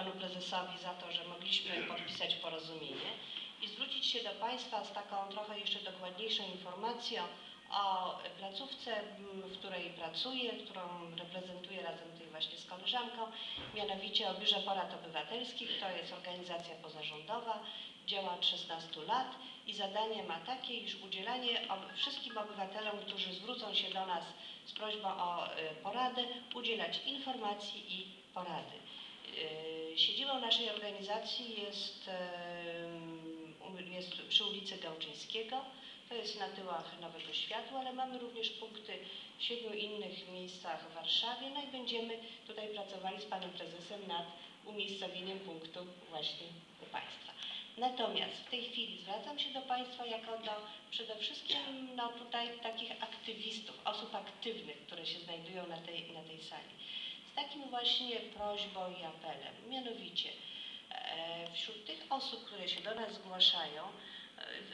Panu Prezesowi za to, że mogliśmy podpisać porozumienie i zwrócić się do Państwa z taką trochę jeszcze dokładniejszą informacją o placówce, m, w której pracuję, którą reprezentuję razem tutaj właśnie z koleżanką, mianowicie o Biurze Porad Obywatelskich. To jest organizacja pozarządowa, działa od 16 lat i zadanie ma takie, iż udzielanie wszystkim obywatelom, którzy zwrócą się do nas z prośbą o y, poradę, udzielać informacji i porady. Siedzibą naszej organizacji jest, jest przy ulicy Gałczyńskiego, to jest na tyłach Nowego Światła, ale mamy również punkty w siedmiu innych miejscach w Warszawie, no i będziemy tutaj pracowali z Panem Prezesem nad umiejscowieniem punktu właśnie u Państwa. Natomiast w tej chwili zwracam się do Państwa jako do przede wszystkim no, tutaj takich aktywistów, osób aktywnych, które się znajdują na tej, na tej sali. Takim właśnie prośbą i apelem, mianowicie e, wśród tych osób, które się do nas zgłaszają,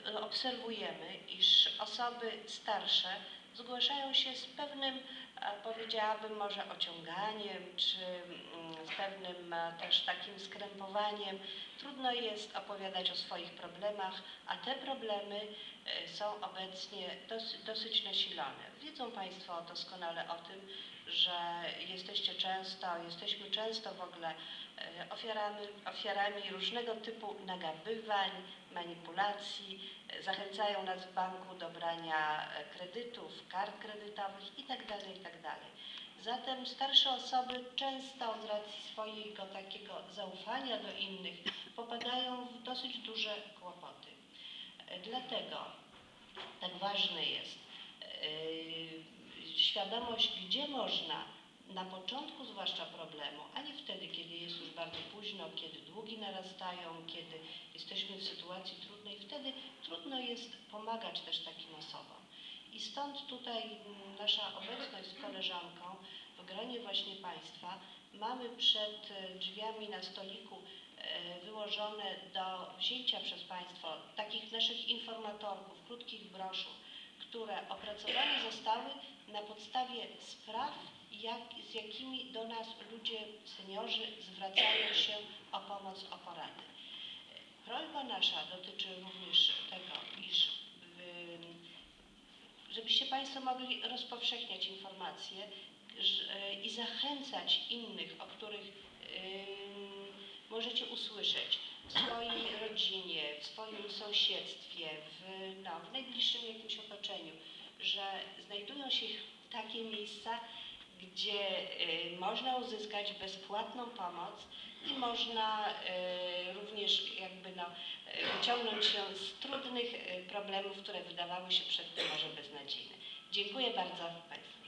e, obserwujemy, iż osoby starsze zgłaszają się z pewnym, e, powiedziałabym może ociąganiem, czy mm, z pewnym też takim skrępowaniem. Trudno jest opowiadać o swoich problemach, a te problemy są obecnie dosyć, dosyć nasilone. Wiedzą Państwo doskonale o tym, że jesteście często, jesteśmy często w ogóle e, ofiarami, ofiarami różnego typu nagabywań, manipulacji. E, Zachęcają nas w banku do brania e, kredytów, kart kredytowych itd. itd. Zatem starsze osoby często z racji swojego takiego zaufania do innych popadają w dosyć duże kłopoty. Dlatego tak ważne jest świadomość, gdzie można na początku zwłaszcza problemu, a nie wtedy, kiedy jest już bardzo późno, kiedy długi narastają, kiedy jesteśmy w sytuacji trudnej, wtedy trudno jest pomagać też takim osobom. I stąd tutaj mm, nasza obecność z koleżanką w gronie właśnie Państwa mamy przed e, drzwiami na stoliku e, wyłożone do wzięcia przez Państwo takich naszych informatorków, krótkich broszur, które opracowane zostały na podstawie spraw, jak, z jakimi do nas ludzie, seniorzy zwracają się o pomoc, o porady. Prośba nasza dotyczy również tego, iż żebyście Państwo mogli rozpowszechniać informacje że- i zachęcać innych, o których możecie usłyszeć w swojej rodzinie, w swoim sąsiedztwie, w, no, w najbliższym jakimś otoczeniu, że znajdują się takie miejsca, gdzie y, można uzyskać bezpłatną pomoc i można y, również jakby no, y, wyciągnąć się z trudnych problemów, które wydawały się przedtem może beznadziejne. Dziękuję bardzo Państwu.